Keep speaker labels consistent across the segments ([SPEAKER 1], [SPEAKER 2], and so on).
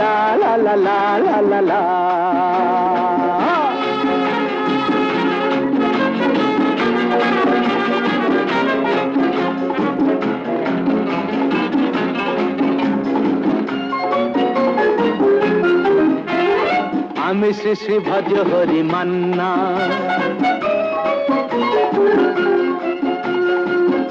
[SPEAKER 1] লা লা লা লা লা আমি শ্রী শ্রী ভজ হরি মান্না।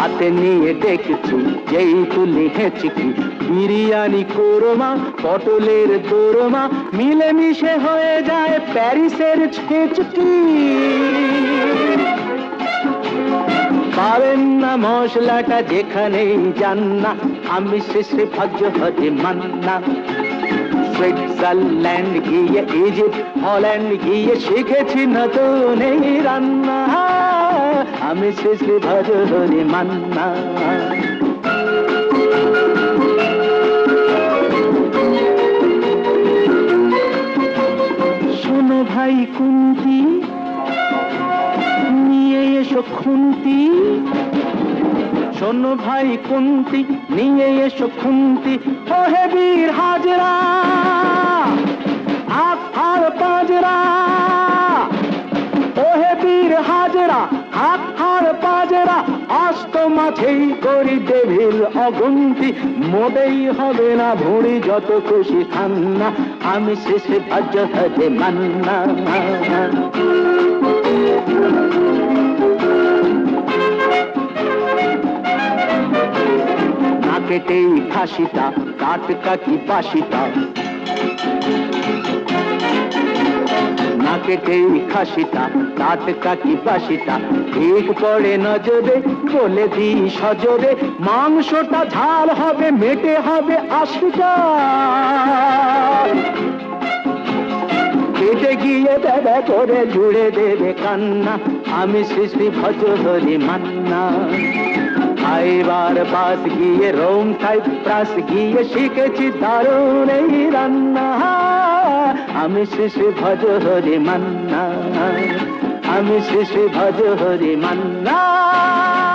[SPEAKER 1] হাতে নিয়ে দেখছি, যেই তুলি হেঁচকি বিরিয়ানি, কোরমা, পটলের দোরমা, মিলেমিশে হয়ে যায় প্যারিসের ছেচকি পাবেন না মশলাটা যেখানেই যান না আমি শেষে ভজ হজে মান্না। সুইজারল্যান্ড গিয়ে ইজিপ্ট হল্যান্ড গিয়ে শিখেছি নতুন এই রান্না আমি শেষে ভজ মান্না শোনো ভাই কুন্তি নিয়ে এসো খুন্তি শোনো ভাই কুন্তি নিয়ে এসো খুন্তি ওহে বীর হাজরা বীর হাজরা হাত হার পাজরা আস্ত মাঝেই করি দেভিল অগুন্তি। মোটেই হবে না ভুঁড়ি, যত খুশি ঠান্না আমি শেষে ভাজ্য হতে মান্না। কেটেই খাসিটা টাটকা কি বাসিটা না কেটেই খাসিটা টাটকা কি বাসিটা? ঠিক পড়ে নজরে বলে দি সজরে, মাংসটা ঝাল হবে, মেটে হবে আশিটা কেটে গিয়ে দাদা করে জুড়ে দেবে কান্না, আমি সৃষ্টি ভজ হরি মান্না। খাইবার পাস গিয়ে, রোম সাইপ্রাস গিয়ে, শিখেছি দারুণ এই রান্না। আমি শিশু ভজ হরি মান্না। আমি শিশু ভজ হরি মান্না।